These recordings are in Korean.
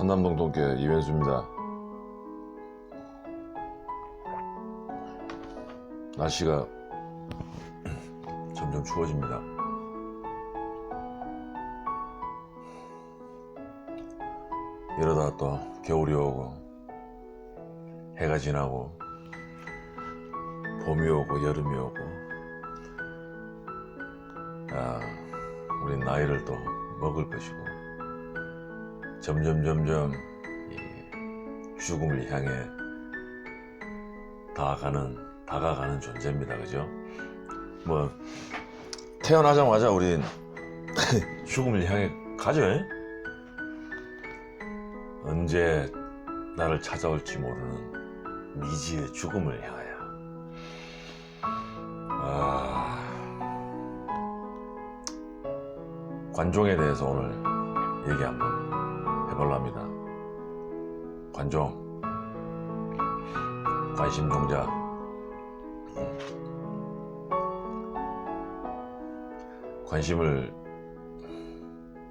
한남동 동계 이wen수입니다. 날씨가 점점 추워집니다. 이러다 또 겨울이 오고 해가 지나고 봄이 오고 여름이 오고 아, 우린 나이를 또 먹을 것이고 점점 점점 이 죽음을 향해 다가가는 다가가는 존재입니다, 그죠? 뭐 태어나자마자 우린 죽음을 향해 가죠. 에? 언제 나를 찾아올지 모르는 미지의 죽음을 향하여. 아, 관종에 대해서 오늘 얘기 한번 해볼랍니다. 관종, 관심 종자. 관심을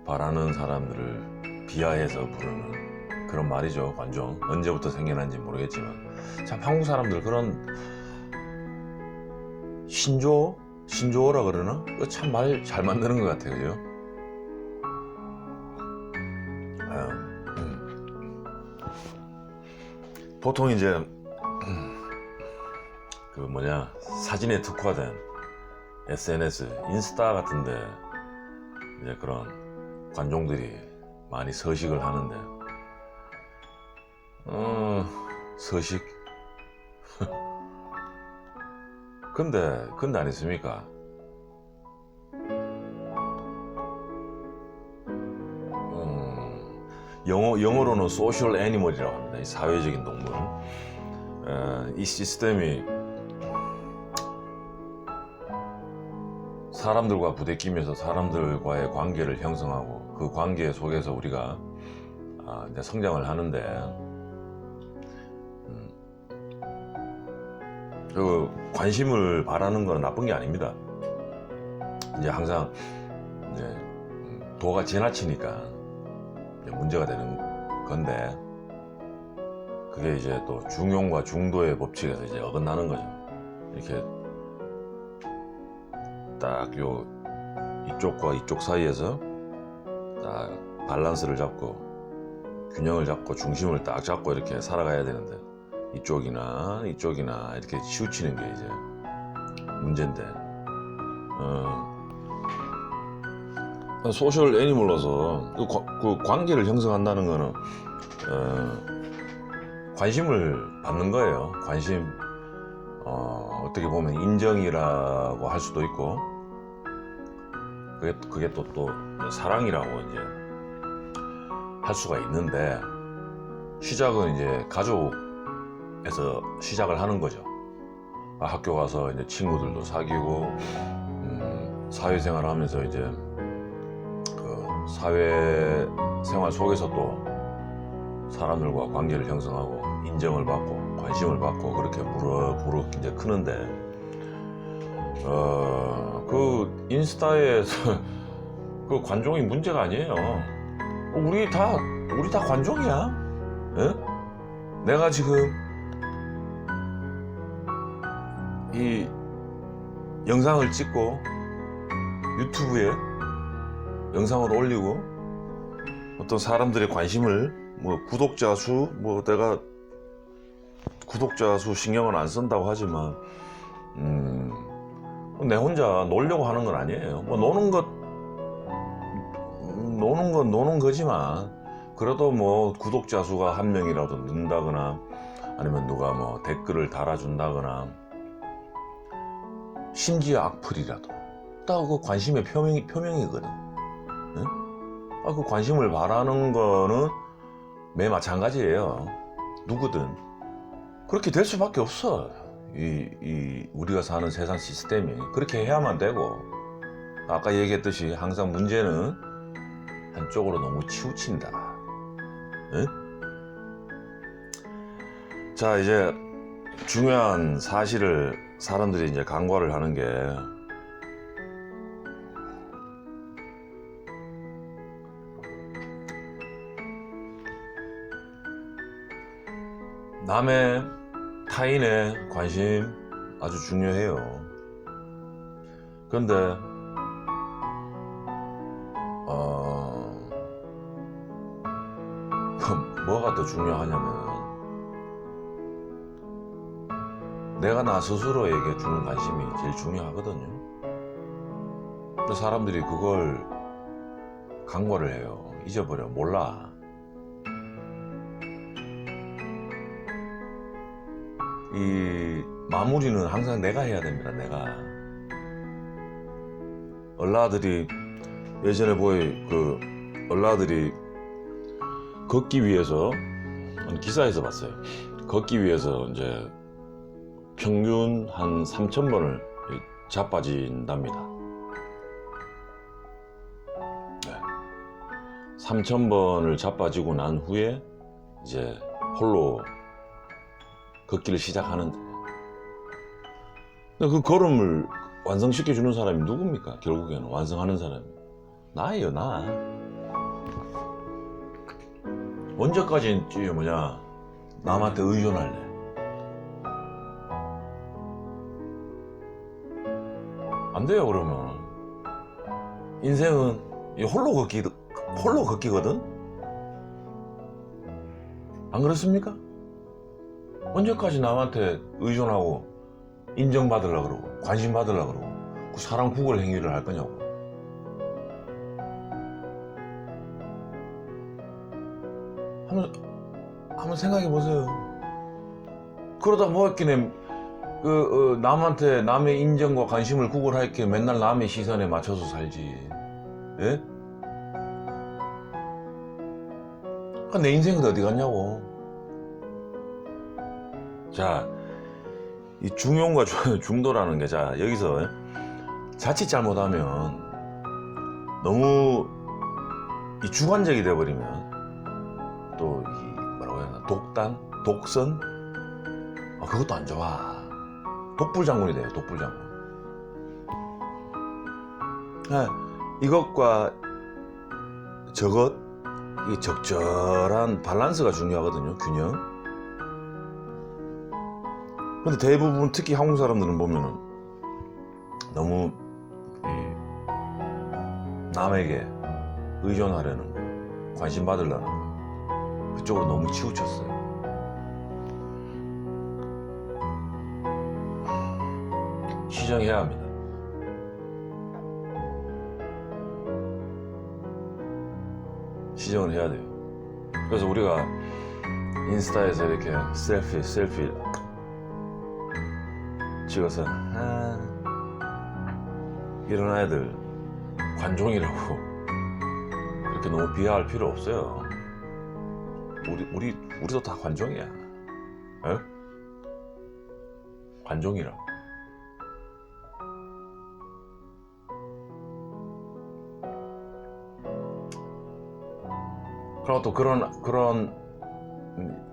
바라는 사람들을 비하해서 부르는 그런 말이죠, 관종. 언제부터 생겨난지 모르겠지만. 참, 한국 사람들 그런 신조? 신조어라 그러나? 참 말 잘 만드는 것 같아요, 그죠? 보통 이제, 음, 그 뭐냐, 사진에 특화된 SNS, 인스타 같은데, 이제 그런 관종들이 많이 서식을 하는데, 어, 서식? 근데, 근데 안 있습니까? 영어, 영어로는 소셜 애니멀이라고 합니다. 이 사회적인 동물. 에, 이 시스템이 사람들과 부대끼면서 사람들과의 관계를 형성하고 그 관계 속에서 우리가 아, 이제 성장을 하는데 음, 그 관심을 바라는 건 나쁜 게 아닙니다. 이제 항상 이제 음, 도가 지나치니까 문제가 되는 건데 그게 이제 또 중용과 중도의 법칙에서 이제 어긋나는 거죠. 이렇게 딱 요 이쪽과 이쪽 사이에서 딱 밸런스를 잡고 균형을 잡고 중심을 딱 잡고 이렇게 살아가야 되는데 이쪽이나 이쪽이나 이렇게 치우치는 게 이제 문제인데 어, 소셜 애니멀로서 그, 과- 그 관계를 형성한다는 거는 어, 관심을 받는 거예요 관심 어, 어떻게 보면 인정이라고 할 수도 있고 그게, 그게 또, 또 사랑이라고 이제 할 수가 있는데 시작은 이제 가족에서 시작을 하는 거죠. 아, 학교 가서 이제 친구들도 사귀고 음, 사회생활 하면서 이제 그 사회 생활 속에서 또 사람들과 관계를 형성하고 인정을 받고 관심을 받고 그렇게 무럭무럭 이제 크는데 어 그 인스타에서 그 관종이 문제가 아니에요. 우리 다 우리 다 관종이야. 예? 내가 지금 이 영상을 찍고 유튜브에 영상을 올리고 어떤 사람들의 관심을 뭐 구독자 수 뭐 내가 구독자 수 신경을 안 쓴다고 하지만 음, 내 혼자 놀려고 하는 건 아니에요. 뭐 노는 것 음, 노는 건 노는 거지만 그래도 뭐 구독자 수가 한 명이라도 는다거나 아니면 누가 뭐 댓글을 달아준다거나 심지어 악플이라도 딱 그 관심의 표명이 표명이거든. 응? 아, 그 관심을 바라는 거는 매 마찬가지예요. 누구든 그렇게 될 수밖에 없어. 이, 이 우리가 사는 세상 시스템이 그렇게 해야만 되고 아까 얘기했듯이 항상 문제는 한쪽으로 너무 치우친다. 응? 자 이제 중요한 사실을 사람들이 이제 간과를 하는 게 남의 타인의 관심 아주 중요해요. 그런데 어그 뭐가 더 중요하냐면 내가 나 스스로에게 주는 관심이 제일 중요하거든요. 사람들이 그걸 강구를 해요. 잊어버려 몰라. 이 마무리는 항상 내가 해야 됩니다. 내가 얼라들이 예전에 보이 그 얼라들이 걷기 위해서 기사에서 봤어요. 걷기 위해서 이제 평균 한 3천 번을 자빠진답니다. 네. 3천 번을 자빠지고 난 후에 이제 홀로 걷기를 시작하는데. 그 걸음을 완성시켜 주는 사람이 누굽니까? 결국에는 완성하는 사람이. 나예요 나. 언제까지 이 뭐냐 남한테 의존할래? 안 돼요 그러면. 인생은 이 홀로 걷기 홀로 걷기거든? 안 그렇습니까? 언제까지 남한테 의존하고 인정받으려 그러고 관심 받으려 그러고 그 사랑 구걸 행위를 할 거냐고 한번 한번 생각해 보세요. 그러다 뭐했기네 그 어, 남한테 남의 인정과 관심을 구걸할 게 맨날 남의 시선에 맞춰서 살지. 예? 아, 내 인생은 어디 갔냐고. 자, 이 중용과 주- 중도라는 게, 자, 여기서 자칫 잘못하면 너무 이 주관적이 돼버리면 또, 이 뭐라고 해야 되나, 독단? 독선? 아, 그것도 안 좋아. 독불장군이 돼요, 독불장군. 아, 이것과 저것, 이 적절한 밸런스가 중요하거든요, 균형. 근데 대부분 특히 한국 사람들은 보면은 너무 이 남에게 의존하려는 거, 관심 받으려는 거, 그쪽으로 너무 치우쳤어요. 시정해야 합니다. 시정을 해야 돼요. 그래서 우리가 인스타에서 이렇게 셀피, 셀피 찍어서 아, 이런 아이들 관종이라고 그렇게 너무 비하할 필요 없어요. 우리 우리 우리도 다 관종이야. 에? 관종이라. 그리고 또 그런 그런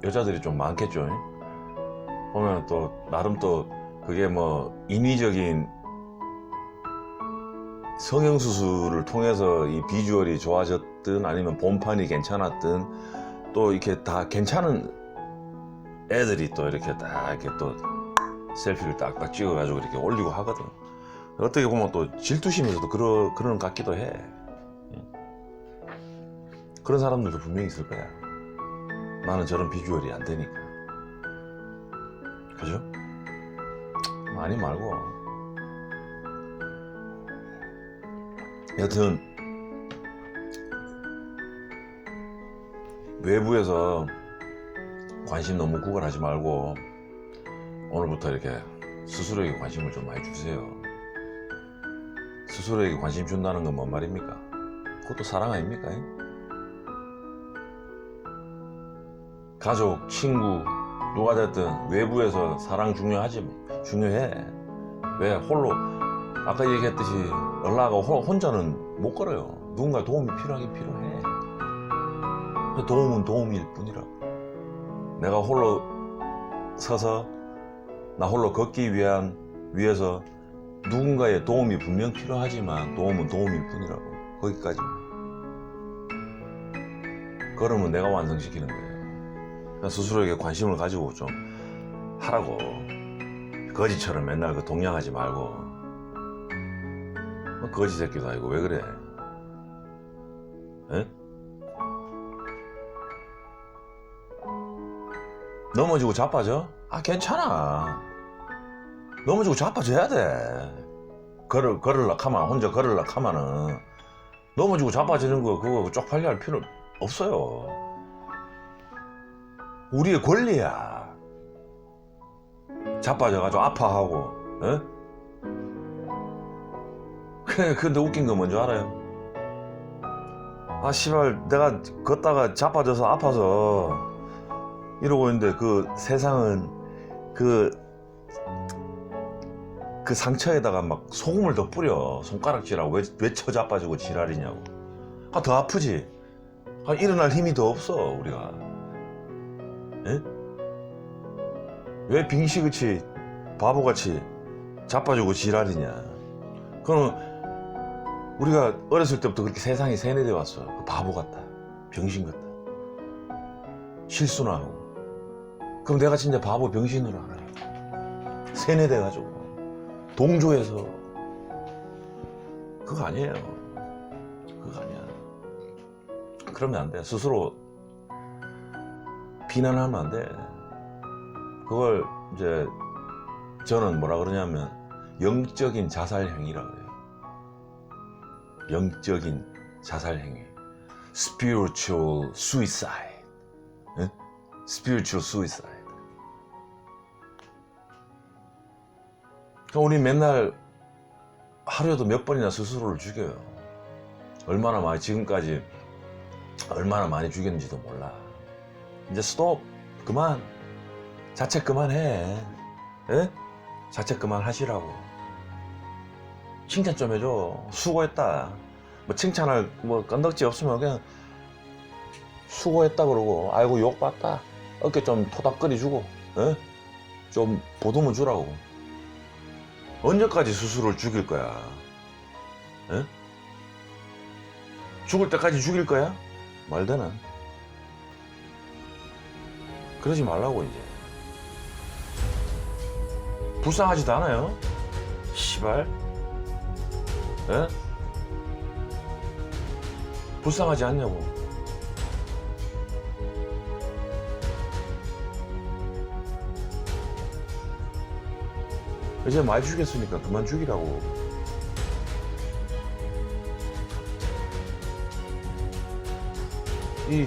여자들이 좀 많겠죠. 보면 또 나름 또 그게 뭐 인위적인 성형 수술을 통해서 이 비주얼이 좋아졌든 아니면 본판이 괜찮았든 또 이렇게 다 괜찮은 애들이 또 이렇게 딱 이렇게 또 셀피를 딱딱 찍어가지고 이렇게 올리고 하거든. 어떻게 보면 또 질투심에서도 그러, 그러는 것 같기도 해. 응. 그런 사람들도 분명히 있을 거야. 나는 저런 비주얼이 안 되니까. 그죠? 많이 말고. 여튼, 외부에서 관심 너무 구걸하지 말고, 오늘부터 이렇게 스스로에게 관심을 좀 많이 주세요. 스스로에게 관심 준다는 건 뭔 말입니까? 그것도 사랑 아닙니까? 가족, 친구, 누가 됐든 외부에서 사랑 중요하지 중요해. 왜 홀로 아까 얘기했듯이 호- 혼자는 못 걸어요. 누군가 도움이 필요하긴 필요해. 도움은 도움일 뿐이라고. 내가 홀로 서서 나 홀로 걷기 위한 위해서 누군가의 도움이 분명 필요하지만 도움은 도움일 뿐이라고. 거기까지. 걸으면 내가 완성시키는 거예요. 스스로에게 관심을 가지고 좀 하라고. 거지처럼 맨날 그 동냥하지 말고. 뭐 거지 새끼도 아니고 왜 그래? 에? 넘어지고 자빠져? 아 괜찮아. 넘어지고 자빠져야 돼. 걸을, 걸을라 하면 혼자 걸을라 하면은 넘어지고 자빠지는 거 그거 쪽팔려 할 필요 없어요 우리의 권리야 자빠져가지고 아파하고 에? 그래 근데 웃긴 거 뭔지 알아요? 아 씨발 내가 걷다가 자빠져서 아파서 이러고 있는데 그 세상은 그, 그 상처에다가 막 소금을 더 뿌려. 손가락질하고 왜, 왜 쳐자빠지고 지랄이냐고. 아, 더 아프지? 아, 일어날 힘이 더 없어, 우리가. 예? 왜 빙시그치, 바보같이 자빠지고 지랄이냐. 그럼 우리가 어렸을 때부터 그렇게 세상이 세뇌돼 왔어. 그 바보 같다. 병신 같다. 실수나 하고. 그럼 내가 진짜 바보 병신으로 알아요. 세뇌돼 가지고. 동조해서. 그거 아니에요. 그거 아니야. 그러면 안 돼. 스스로 비난하면 안 돼. 그걸 이제 저는 뭐라 그러냐면 영적인 자살 행위라고 그래요. 영적인 자살 행위. spiritual suicide. 예? spiritual suicide. 그러니까 우리 맨날 하루에도 몇 번이나 스스로를 죽여요. 얼마나 많이 지금까지 얼마나 많이 죽였는지도 몰라. 이제 스톱 그만 자책 그만해. 예? 자책 그만 하시라고. 칭찬 좀 해줘. 수고했다. 뭐 칭찬할 뭐 건덕지 없으면 그냥 수고했다 그러고 아이고 욕 봤다. 어깨 좀 토닥거리 주고 예? 좀 보듬어 주라고. 언제까지 스스로를 죽일 거야? 예? 죽을 때까지 죽일 거야? 말되나? 그러지 말라고 이제. 불쌍하지도 않아요. 시발. 예? 불쌍하지 않냐고. 이제 많이 죽였으니까 그만 죽이라고. 이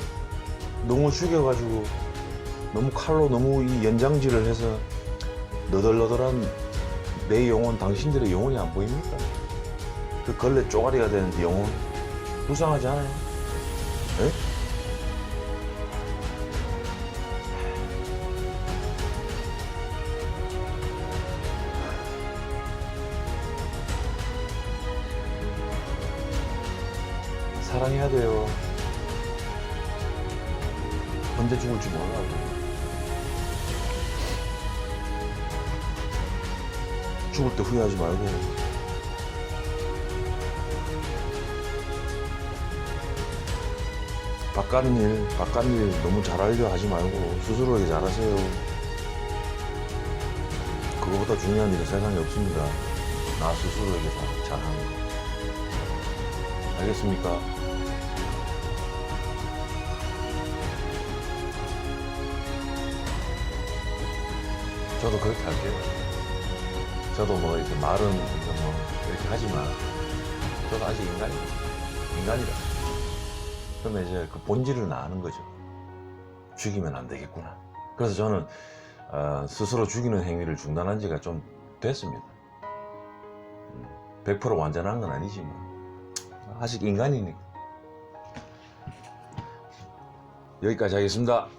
너무 죽여가지고 너무 칼로 너무 이 연장질을 해서 너덜너덜한 내 영혼, 당신들의 영혼이 안 보입니까? 그 걸레 쪼가리가 되는 네 영혼 불쌍하지 않아요? 에? 사랑해야 돼요. 언제 죽을지 몰라요. 죽을 때 후회하지 말고. 바깥 일, 바깥 일 너무 잘하려 하지 말고 스스로에게 잘하세요. 그거보다 중요한 일은 세상에 없습니다. 나 스스로에게 잘- 잘하는 거. 알겠습니까? 저도 그렇게 할게요. 저도 뭐 이렇게 말은 이렇게 뭐 이렇게 하지만 저도 아직 인간이 인간이다. 그러면 이제 그 본질을 아는 거죠. 죽이면 안 되겠구나. 그래서 저는 어, 스스로 죽이는 행위를 중단한 지가 좀 됐습니다. 음, 100% 완전한 건 아니지만 아직 인간이니까. 여기까지 하겠습니다.